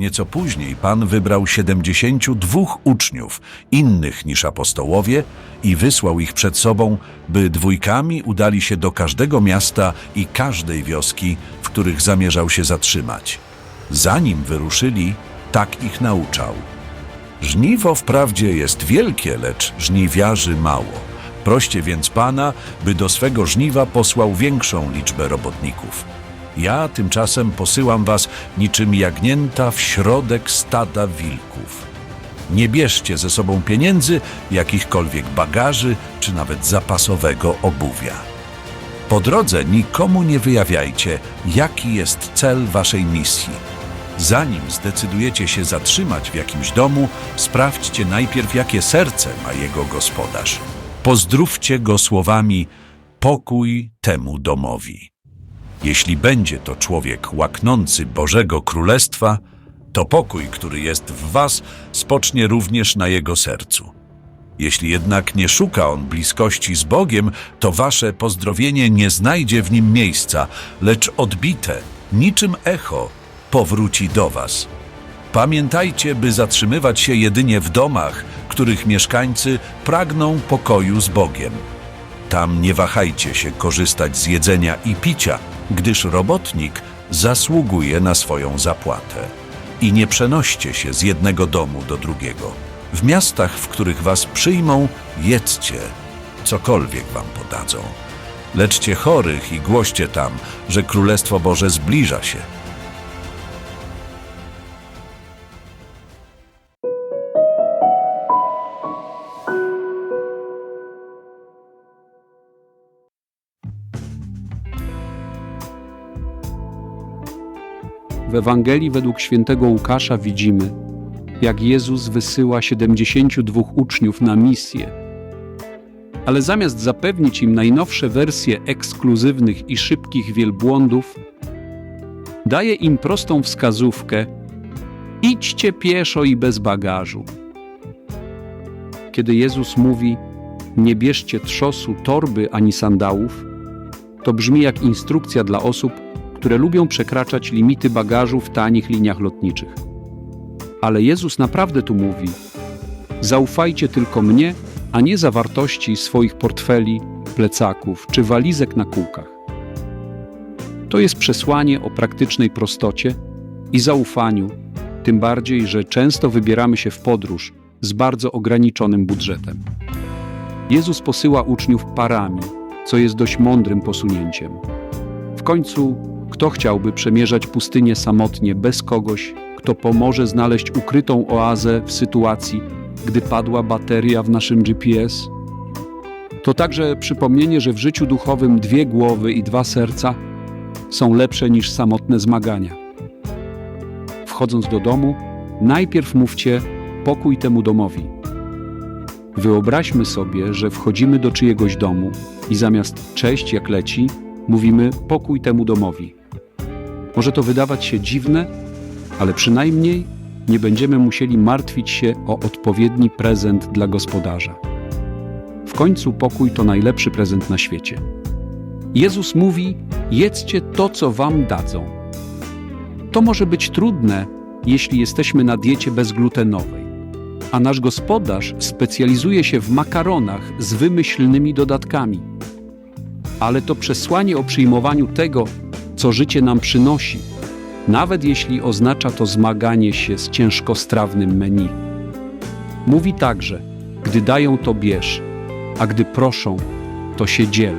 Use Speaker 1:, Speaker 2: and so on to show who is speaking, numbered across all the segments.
Speaker 1: Nieco później Pan wybrał siedemdziesięciu dwóch uczniów, innych niż apostołowie, i wysłał ich przed sobą, by dwójkami udali się do każdego miasta i każdej wioski, w których zamierzał się zatrzymać. Zanim wyruszyli, tak ich nauczał. Żniwo wprawdzie jest wielkie, lecz żniwiarzy mało. Proście więc Pana, by do swego żniwa posłał większą liczbę robotników. Ja tymczasem posyłam was niczym jagnięta w środek stada wilków. Nie bierzcie ze sobą pieniędzy, jakichkolwiek bagaży, czy nawet zapasowego obuwia. Po drodze nikomu nie wyjawiajcie, jaki jest cel waszej misji. Zanim zdecydujecie się zatrzymać w jakimś domu, sprawdźcie najpierw, jakie serce ma jego gospodarz. Pozdrówcie go słowami pokój temu domowi. Jeśli będzie to człowiek łaknący Bożego Królestwa, to pokój, który jest w was, spocznie również na jego sercu. Jeśli jednak nie szuka on bliskości z Bogiem, to wasze pozdrowienie nie znajdzie w nim miejsca, lecz odbite, niczym echo, powróci do was. Pamiętajcie, by zatrzymywać się jedynie w domach, których mieszkańcy pragną pokoju z Bogiem. Tam nie wahajcie się korzystać z jedzenia i picia, gdyż robotnik zasługuje na swoją zapłatę. I nie przenoście się z jednego domu do drugiego. W miastach, w których was przyjmą, jedzcie, cokolwiek wam podadzą. Leczcie chorych i głoście tam, że Królestwo Boże zbliża się.
Speaker 2: W Ewangelii według świętego Łukasza widzimy, jak Jezus wysyła 72 uczniów na misję. Ale zamiast zapewnić im najnowsze wersje ekskluzywnych i szybkich wielbłądów, daje im prostą wskazówkę: idźcie pieszo i bez bagażu. Kiedy Jezus mówi: Nie bierzcie trzosu, torby ani sandałów, to brzmi jak instrukcja dla osób, które lubią przekraczać limity bagażu w tanich liniach lotniczych. Ale Jezus naprawdę tu mówi: Zaufajcie tylko mnie, a nie zawartości swoich portfeli, plecaków czy walizek na kółkach. To jest przesłanie o praktycznej prostocie i zaufaniu, tym bardziej, że często wybieramy się w podróż z bardzo ograniczonym budżetem. Jezus posyła uczniów parami, co jest dość mądrym posunięciem. W końcu, kto chciałby przemierzać pustynię samotnie bez kogoś, kto pomoże znaleźć ukrytą oazę w sytuacji, gdy padła bateria w naszym GPS? To także przypomnienie, że w życiu duchowym dwie głowy i dwa serca są lepsze niż samotne zmagania. Wchodząc do domu, najpierw mówcie pokój temu domowi. Wyobraźmy sobie, że wchodzimy do czyjegoś domu i zamiast cześć jak leci, mówimy pokój temu domowi. Może to wydawać się dziwne, ale przynajmniej nie będziemy musieli martwić się o odpowiedni prezent dla gospodarza. W końcu pokój to najlepszy prezent na świecie. Jezus mówi: jedzcie to, co wam dadzą. To może być trudne, jeśli jesteśmy na diecie bezglutenowej, a nasz gospodarz specjalizuje się w makaronach z wymyślnymi dodatkami. Ale to przesłanie o przyjmowaniu tego, co życie nam przynosi, nawet jeśli oznacza to zmaganie się z ciężkostrawnym menu. Mówi także, gdy dają to bierz, a gdy proszą, to się dziel.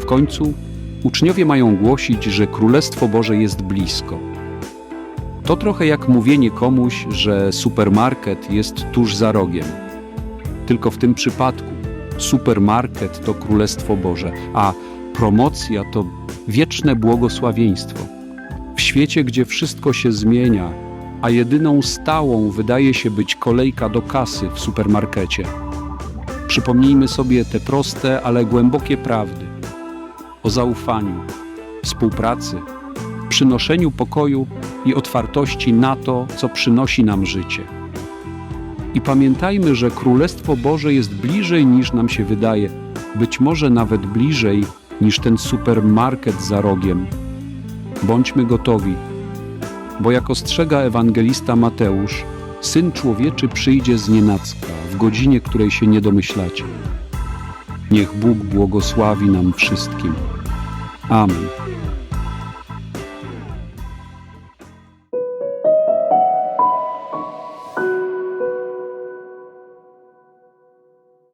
Speaker 2: W końcu uczniowie mają głosić, że Królestwo Boże jest blisko. To trochę jak mówienie komuś, że supermarket jest tuż za rogiem. Tylko w tym przypadku supermarket to Królestwo Boże, a promocja to wieczne błogosławieństwo. W świecie, gdzie wszystko się zmienia, a jedyną stałą wydaje się być kolejka do kasy w supermarkecie. Przypomnijmy sobie te proste, ale głębokie prawdy o zaufaniu, współpracy, przynoszeniu pokoju i otwartości na to, co przynosi nam życie. I pamiętajmy, że Królestwo Boże jest bliżej niż nam się wydaje, być może nawet bliżej niż ten supermarket za rogiem. Bądźmy gotowi, bo jak ostrzega ewangelista Mateusz, Syn Człowieczy przyjdzie z nienacka, w godzinie, której się nie domyślacie. Niech Bóg błogosławi nam wszystkim. Amen.